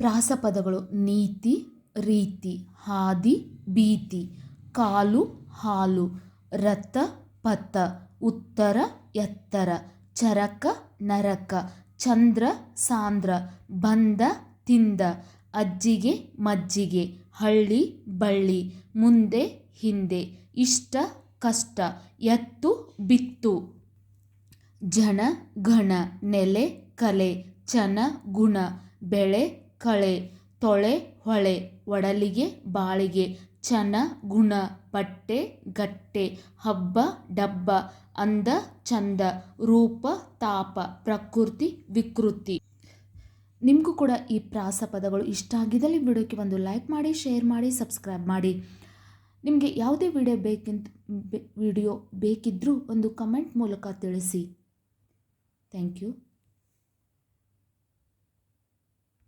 ಪ್ರಾಸಪದಗಳು ನೀತಿ, ರೀತಿ, ಹಾದಿ, ಭೀತಿ, ಕಾಲು, ಹಾಲು, ರಥ, ಪಥ, ಉತ್ತರ, ಎತ್ತರ, ಚರಕ, ನರಕ, ಚಂದ್ರ, ಸಾಂದ್ರ, ಬಂದ, ತಿಂದ, ಅಜ್ಜಿಗೆ, ಮಜ್ಜಿಗೆ, ಹಳ್ಳಿ, ಬಳ್ಳಿ, ಮುಂದೆ, ಹಿಂದೆ, ಇಷ್ಟ, ಕಷ್ಟ, ಎತ್ತು, ಬಿತ್ತು. ಜನ ಗಣ ನೆಲೆ, ಕಲೆ, ಚನ, ಗುಣ, ಬೆಳೆ ಕಳೆ, ತೊಳೆ, ಹೊಳೆ, ಒಡಲಿಗೆ ಬಾಳಿಗೆ, ಚನ, ಗುಣ, ಬಟ್ಟೆ, ಗಟ್ಟೆ, ಹಬ್ಬ, ಡಬ್ಬ, ಅಂದ, ಚಂದ, ರೂಪ, ತಾಪ, ಪ್ರಕೃತಿ, ವಿಕೃತಿ. ನಿಮಗೂ ಕೂಡ ಈ ಪ್ರಾಸ ಪದಗಳು ಇಷ್ಟ ಆಗಿದ್ದಲ್ಲಿ ವಿಡಿಯೋಕ್ಕೆ ಒಂದು ಲೈಕ್ ಮಾಡಿ, ಶೇರ್ ಮಾಡಿ, ಸಬ್ಸ್ಕ್ರೈಬ್ ಮಾಡಿ. ನಿಮಗೆ ಯಾವುದೇ ವಿಡಿಯೋ ಬೇಕಿಂತ ವಿಡಿಯೋ ಬೇಕಿದ್ದರೂ ಒಂದು ಕಮೆಂಟ್ ಮೂಲಕ ತಿಳಿಸಿ. Thank you.